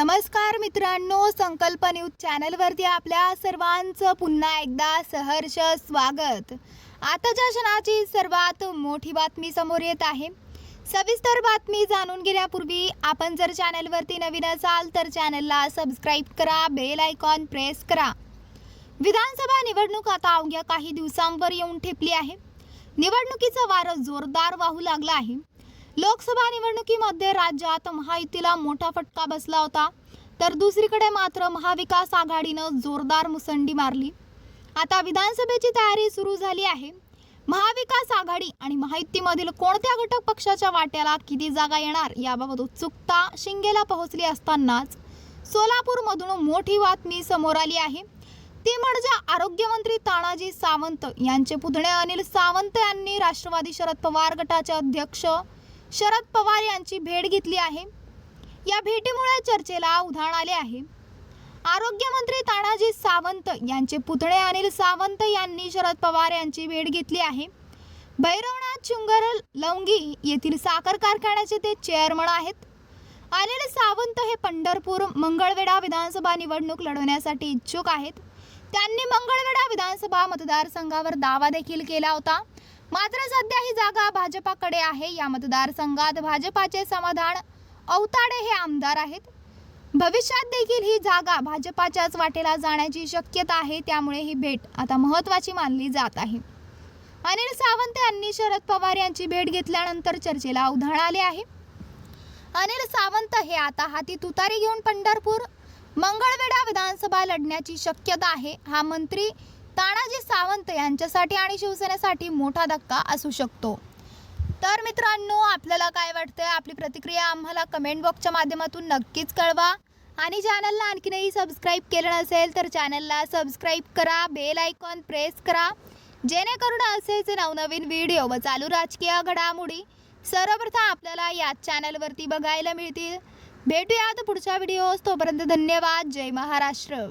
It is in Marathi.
नमस्कार मित्रांनो संकल्प न्यूज चॅनलवरती आपल्या सर्वांचं पुन्हा एकदा सहर्ष स्वागत. आताच्या क्षणाची सर्वात मोठी बातमी समोर येत आहे सविस्तर बातमी जाणून घेण्यापूर्वी आपण जर चॅनलवरती नवीन असाल तर चॅनलला सबस्क्राईब करा बेल आयकॉन प्रेस करा. विधानसभा निवडणूक आता अवघ्या काही दिवसांवर येऊन ठेपली आहे. निवडणुकीचं वारं जोरदार वाहू लागलं आहे. लोकसभा निवडणुकीमध्ये राज्यात महायुतीला मोठा फटका बसला होता. तर दुसरीकडे मात्र महाविकास आघाडीनं जोरदार मुसंडी मारली. आता विधानसभेची तयारी सुरू झाली आहे. महाविकास आघाडी आणि महायुतीमधील कोणत्या घटक पक्षाच्या वाट्याला किती जागा येणार याबाबत उत्सुकता शिंगेला पोहोचली असतानाच सोलापूरमधून मोठी बातमी समोर आली आहे. ती म्हणजे आरोग्यमंत्री तानाजी सावंत यांचे पुतणे. अनिल सावंत यांनी राष्ट्रवादी शरद पवार गटाचे अध्यक्ष शरद पवार यांची भेट घेतली आहे. या भेटीमुळे चर्चेला उधाण आले आहे. आरोग्यमंत्री तानाजी सावंत यांचे पुतणे अनिल सावंत यांनी शरद पवार यांची भेट घेतली आहे. भैरवनाथ चुंगर लवंगी येथील साखर कारखान्याचे ते चेअरमन आहेत. अनिल सावंत हे पंढरपूर मंगळवेढा विधानसभा निवडणूक लढवण्यासाठी इच्छुक आहेत. त्यांनी मंगळवेढा विधानसभा मतदारसंघावर दावा देखील केला होता. मात्र सध्या ही जागा भाजपाकडे आहे. या मतदारसंघात भाजपाचे समाधान अवताडे हे आमदार आहेत. भविष्यात देखील ही जागा भाजपाच्याच वाटेला जाण्याची शक्यता आहे. त्यामुळे ही भेट आता महत्त्वाची मानली जात आहे. अनिल सावंत यांनी शरद पवार यांची भेट घेतल्यानंतर चर्चेला उधाण आले आहे. अनिल सावंत हे आता हाती तुतारी घेऊन पंढरपूर मंगळवेढा विधानसभा लढण्याची शक्यता आहे. हा मंत्री तानाजी सावंत यांच्यासाठी आणि शिवसेनेसाठी मोठा धक्का असू शकतो. तर मित्रांनो आपल्याला काय वाटतंय? आपली प्रतिक्रिया आम्हाला कमेंट बॉक्सच्या माध्यमातून नक्कीच कळवा. आणि चॅनलला आणखीनही सबस्क्राईब केलं नसेल तर चॅनलला सबस्क्राईब करा बेल आयकॉन प्रेस करा. जेणेकरून असेच नवनवीन व्हिडिओ व चालू राजकीय घडामोडी सर्वप्रथम आपल्याला याच चॅनलवरती बघायला मिळतील. भेटूयात पुढच्या व्हिडिओज तोपर्यंत धन्यवाद. जय महाराष्ट्र.